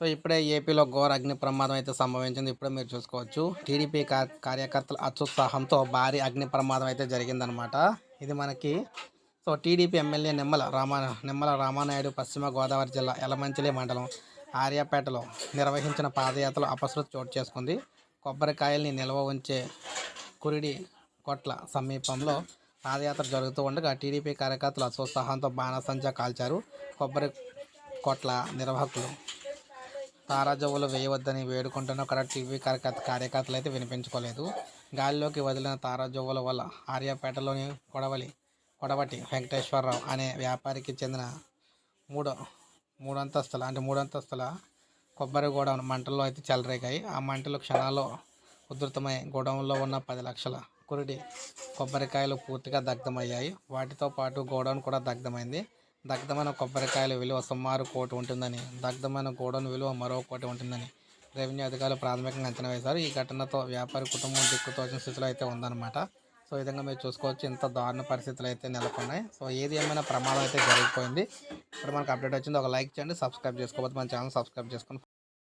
So ఇప్పుడే ఏపీలో ఘోర అగ్ని ప్రమాదం అయితే సంభవించింది. ఇప్పుడే మీరు చూసుకోవచ్చు. టీడీపీ కార్యకర్తల అత్యుత్సాహంతో భారీ అగ్ని ప్రమాదం అయితే జరిగిందనమాట ఇది మనకి so TDP MLA Nimmala Rama Nimmala Ramanaidu Paschima Godavari జిల్లా ఎలమంచిలి మండలం ఆర్యాపేటలో నిర్వహించిన పాదయాత్రలో అపశృతి చోటు చేసుకుంది. కొబ్బరికాయల్ని నిల్వ ఉంచే కురిడి కొట్ల సమీపంలో పాదయాత్ర జరుగుతూ ఉండగా టీడీపీ కార్యకర్తలు అత్యుత్సాహంతో బాణసంచా కాల్చారు. కొబ్బరి కొట్ల నిర్వాహకులు తారాజవ్వులు వేయవద్దని వేడుకుంటున్న అక్కడ టీవీ కార్యకర్త కార్యకర్తలు అయితే వినిపించుకోలేదు. గాలిలోకి వదిలిన తారాజవ్వుల వల్ల ఆర్యాపేటలోని కొడవలి కొడవటి వెంకటేశ్వరరావు అనే వ్యాపారికి చెందిన మూడో మూడంతస్తుల అంటే మూడంతస్తుల కొబ్బరి గోడౌన్ మంటల్లో అయితే చెలరేగాయి. ఆ మంటలు క్షణాల్లో ఉధృతమై గోడౌన్లో ఉన్న పది లక్షల కురిడి కొబ్బరికాయలు పూర్తిగా దగ్ధమయ్యాయి. వాటితో పాటు గోడౌన్ కూడా దగ్ధమైంది. దగ్ధమైన కొబ్బరికాయల విలువ సుమారు కోటి ఉంటుందని దగ్ధమైన గోడౌన్ విలువ మరో కోటి ఉంటుందని రెవెన్యూ అధికారులు ప్రాథమికంగా అంచనా వేశారు. ఈ ఘటనతో వ్యాపారి కుటుంబం దిక్కుతోచిన స్థితిలో అయితే ఉందన్నమాట. సో ఈ విధంగా మీరు చూసుకోవచ్చు ఇంత దారుణ పరిస్థితులు అయితే నెలకొన్నాయి. సో ఏది ఏమైనా ప్రమాదం అయితే జరిగిపోయింది. ఇప్పుడు మనకు అప్డేట్ వచ్చింది ఒక లైక్ చేయండి సబ్స్క్రైబ్ చేసుకోకపోతే మన ఛానల్ సబ్స్క్రైబ్ చేసుకొని